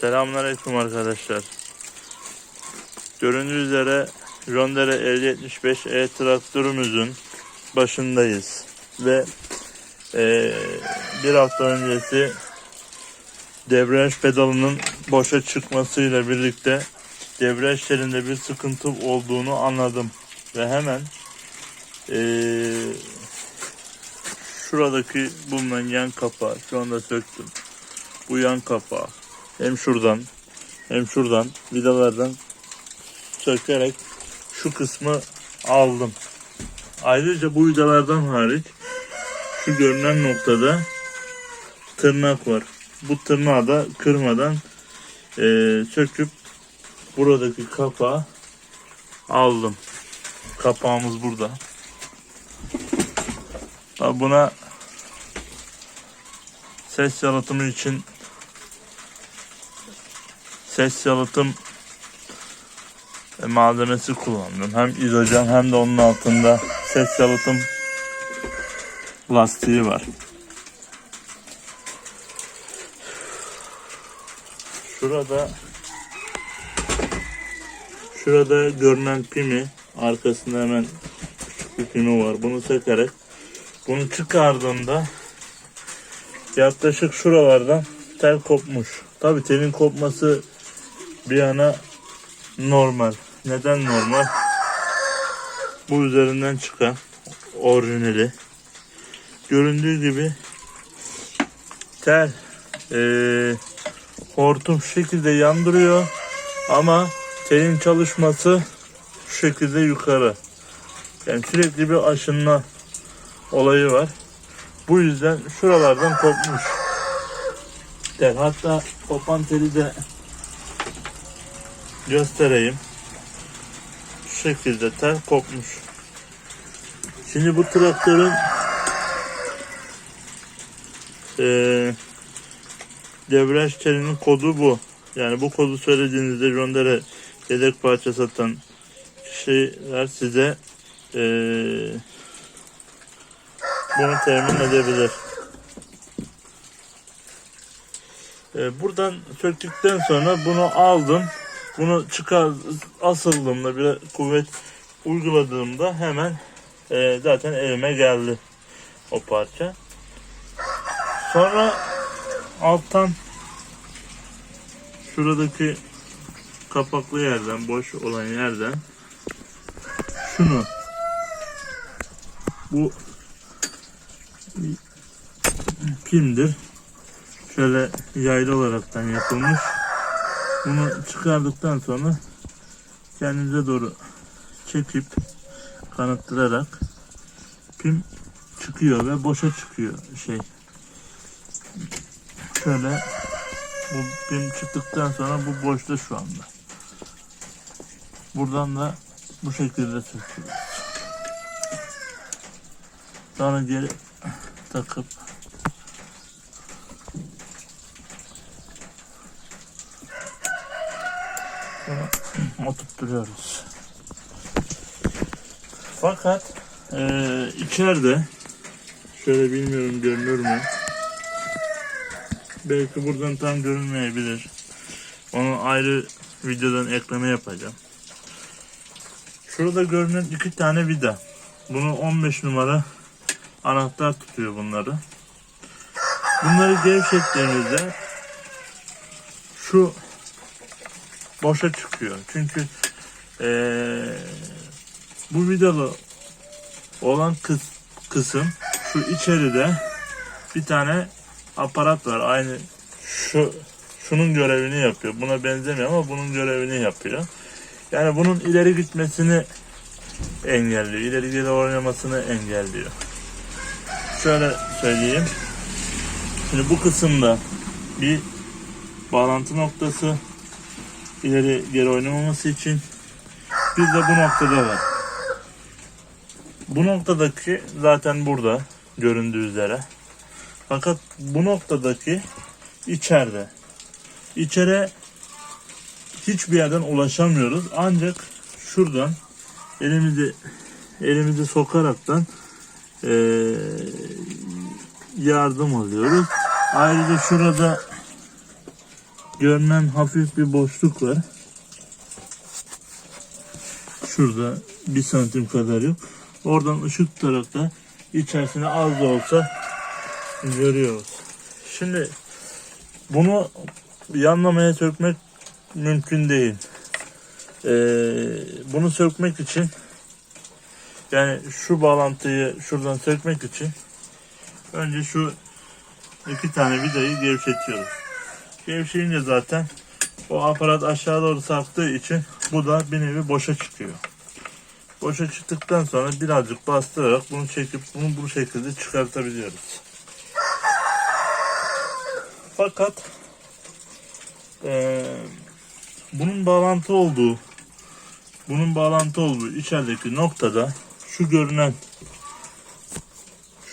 Selamünaleyküm arkadaşlar. Göründüğü üzere Jondere 5075E traktörümüzün başındayız. Ve eee, bir hafta öncesi debriyaj pedalının boşa çıkmasıyla birlikte debriyaj bir sıkıntı olduğunu anladım. Ve hemen eee, şuradaki bulunan yan kapağı şu anda söktüm. Bu yan kapağı hem şuradan hem şuradan vidalardan sökerek şu kısmı aldım. Ayrıca bu vidalardan hariç şu görünen noktada tırnak var. Bu tırnağı da kırmadan eee, söküp buradaki kapağı aldım. Kapağımız burada. Buna ses yalıtımı için ses yalıtım malzemesi kullandım. Hem izojen hem de onun altında ses yalıtım lastiği var. Şurada şurada görünen pimi arkasında hemen küçük bir pimi var. Bunu sökerek bunu çıkardığımda yaklaşık şuralardan tel kopmuş. Tabi telin kopması bir yana normal. Neden normal? Bu üzerinden çıkan orijinali. Göründüğü gibi tel eee, hortum şu şekilde yandırıyor ama telin çalışması şu şekilde yukarı. Yani sürekli bir aşınma olayı var. Bu yüzden şuralardan kopmuş. Tel. Hatta kopan teli de göstereyim. Şu şekilde tel kopmuş. Şimdi bu traktörün eee debriyaj telinin kodu bu. Yani bu kodu söylediğinizde Jondere yedek parça satan kişiler size eee bunu temin edebilir. Ee, buradan söktükten sonra bunu aldım. Bunu çıkar asıldığımda bir kuvvet uyguladığımda hemen e, zaten elime geldi o parça. Sonra alttan şuradaki kapaklı yerden boş olan yerden şunu bu pimdir. Şöyle yaylı olaraktan yapılmış. Bunu çıkardıktan sonra kendinize doğru çekip kanıttırarak pim çıkıyor ve boşa çıkıyor şey. Şöyle bu pim çıktıktan sonra bu boşta şu anda. Buradan da bu şekilde söküyoruz. Sonra geri takıp sonra oturtturuyoruz. Fakat eee içeride şöyle bilmiyorum görünür mü? Belki buradan tam görünmeyebilir. Onu ayrı videodan ekleme yapacağım. Şurada görünen iki tane vida. Bunu 15 numara anahtar tutuyor bunları. Bunları gevşettiğimizde şu boşa çıkıyor. Çünkü eee, bu vidalı olan kıs, kısım şu içeride bir tane aparat var. Aynı şu şunun görevini yapıyor. Buna benzemiyor ama bunun görevini yapıyor. Yani bunun ileri gitmesini engelliyor. İleri geri oynamasını engelliyor. Şöyle söyleyeyim. Şimdi bu kısımda bir bağlantı noktası ileri geri oynamaması için bir de bu noktada var. Bu noktadaki zaten burada göründüğü üzere. Fakat bu noktadaki içeride. İçeri hiçbir yerden ulaşamıyoruz. Ancak şuradan elimizi elimizi sokaraktan eee, yardım alıyoruz. Ayrıca şurada görünen hafif bir boşluk var. Şurada bir santim kadar yok. Oradan ışık tutarak da içerisine az da olsa görüyoruz. Şimdi bunu yanlamaya sökmek mümkün değil. Ee, bunu sökmek için yani şu bağlantıyı şuradan sökmek için önce şu iki tane vidayı gevşetiyoruz. Gevşeyince zaten o aparat aşağı doğru sarktığı için bu da bir nevi boşa çıkıyor. Boşa çıktıktan sonra birazcık bastırarak bunu çekip bunu bu şekilde çıkartabiliyoruz. Fakat eee, bunun bağlantı olduğu bunun bağlantı olduğu içerideki noktada şu görünen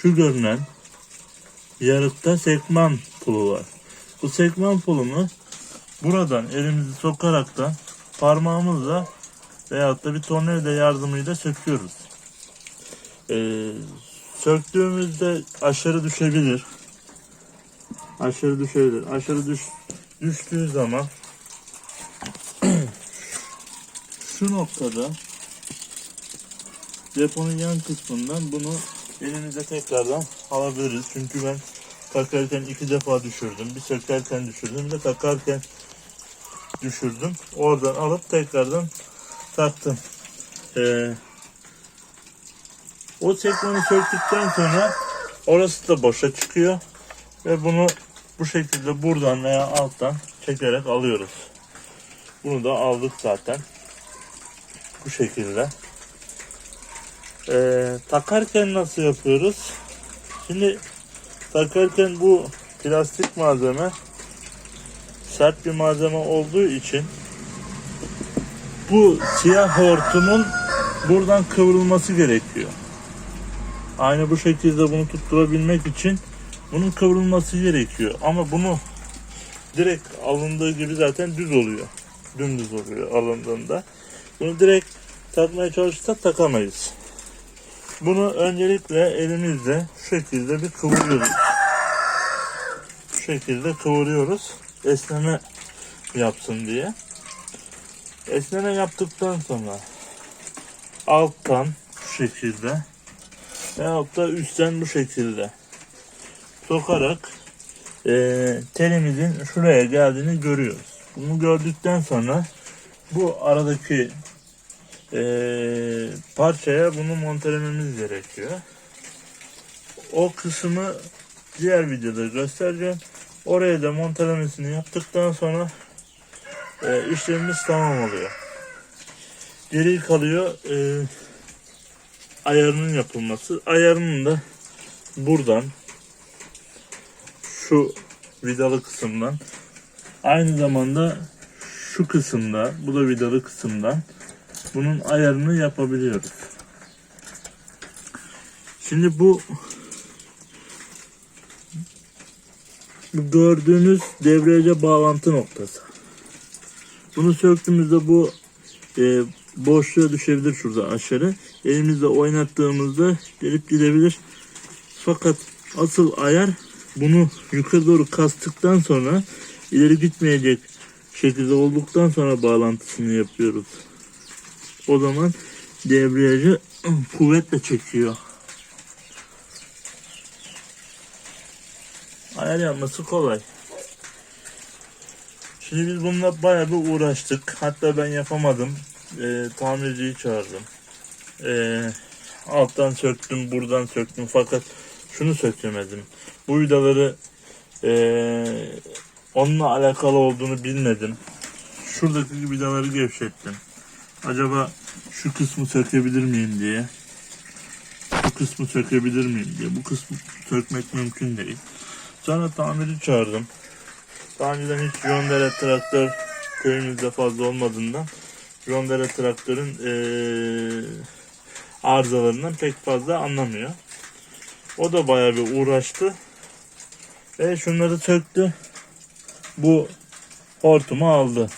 şu görünen yarıkta sekman pulu var. Bu sekman pulunu buradan elimizi sokaraktan parmağımızla veyahut da bir tornavida yardımıyla söküyoruz. Ee, söktüğümüzde aşırı düşebilir. Aşırı düşebilir. Aşırı düş, düştüğü zaman şu noktada deponun yan kısmından bunu elimize tekrardan alabiliriz. Çünkü ben takarken iki defa düşürdüm. Bir sökerken düşürdüm. Bir takarken düşürdüm. Oradan alıp tekrardan taktım. Ee, o sekmanı söktükten sonra orası da boşa çıkıyor. Ve bunu bu şekilde buradan veya alttan çekerek alıyoruz. Bunu da aldık zaten. Bu şekilde. Ee, takarken nasıl yapıyoruz? Şimdi takarken bu plastik malzeme sert bir malzeme olduğu için bu siyah hortumun buradan kıvrılması gerekiyor. Aynı bu şekilde bunu tutturabilmek için bunun kıvrılması gerekiyor. Ama bunu direkt alındığı gibi zaten düz oluyor. Dümdüz oluyor alındığında. Bunu direkt takmaya çalışırsak takamayız. Bunu öncelikle elimizle şekilde bir kıvırıyoruz. Şu şekilde kıvırıyoruz. Esneme yapsın diye. Esneme yaptıktan sonra alttan şu şekilde veyahut da üstten bu şekilde sokarak e, telimizin şuraya geldiğini görüyoruz. Bunu gördükten sonra bu aradaki e, parçaya bunu montelememiz gerekiyor. O kısmı diğer videoda göstereceğim. Oraya da montelemesini yaptıktan sonra e, işlemimiz tamam oluyor. Geri kalıyor e, ayarının yapılması. Ayarının da buradan şu vidalı kısımdan aynı zamanda şu kısımda bu da vidalı kısımdan bunun ayarını yapabiliyoruz. Şimdi bu gördüğünüz devrece bağlantı noktası. Bunu söktüğümüzde bu e, boşluğa düşebilir şurada aşağı. Elimizle oynattığımızda gelip gidebilir. Fakat asıl ayar bunu yukarı doğru kastıktan sonra ileri gitmeyecek şekilde olduktan sonra bağlantısını yapıyoruz. O zaman debriyajı kuvvetle çekiyor. Ayar yapması kolay. Şimdi biz bununla bayağı bir uğraştık. Hatta ben yapamadım. Ee, tamirciyi çağırdım. Ee, alttan söktüm, buradan söktüm. Fakat şunu sökemedim. Bu vidaları ee, onunla alakalı olduğunu bilmedim. Şuradaki vidaları gevşettim. Acaba şu kısmı sökebilir miyim diye. Bu kısmı sökebilir miyim diye. Bu kısmı sökmek mümkün değil. Sonra tamiri çağırdım. Daha önceden hiç Yondere traktör köyümüzde fazla olmadığından Yondere traktörün eee arızalarından pek fazla anlamıyor. O da bayağı bir uğraştı. Ve şunları söktü. Bu hortumu aldı.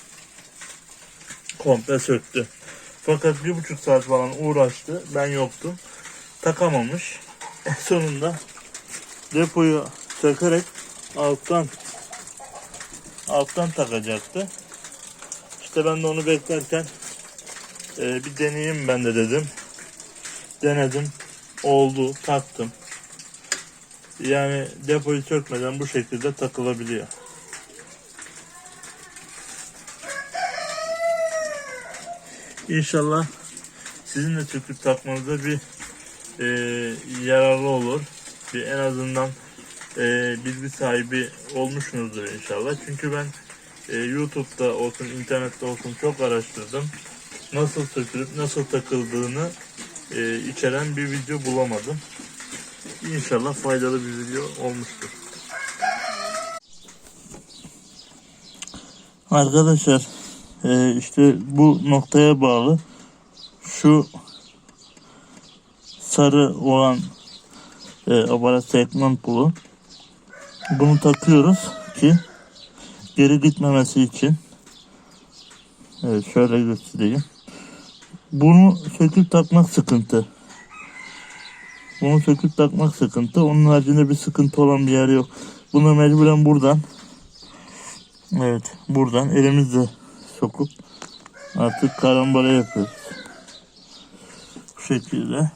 Komple söktü. Fakat bir buçuk saat falan uğraştı. Ben yoktum. Takamamış. En sonunda depoyu sökerek alttan alttan takacaktı. İşte ben de onu beklerken e, bir deneyeyim ben de dedim. Denedim. Oldu. Taktım. Yani depoyu sökmeden bu şekilde takılabiliyor. İnşallah sizin de söküp takmanıza bir e, yararlı olur. Bir en azından e, bilgi sahibi olmuşsunuzdur inşallah. Çünkü ben e, YouTube'da olsun, internette olsun çok araştırdım. Nasıl sökülüp nasıl takıldığını e, içeren bir video bulamadım. İnşallah faydalı bir video olmuştur. Arkadaşlar e, işte bu noktaya bağlı. Şu sarı olan e, aparat segment pulu. Bunu takıyoruz ki geri gitmemesi için. Evet şöyle göstereyim. Bunu söküp takmak sıkıntı. Bunu söküp takmak sıkıntı. Onun haricinde bir sıkıntı olan bir yer yok. Bunu mecburen buradan evet buradan elimizle sokup artık karambole yapıyoruz. Bu şekilde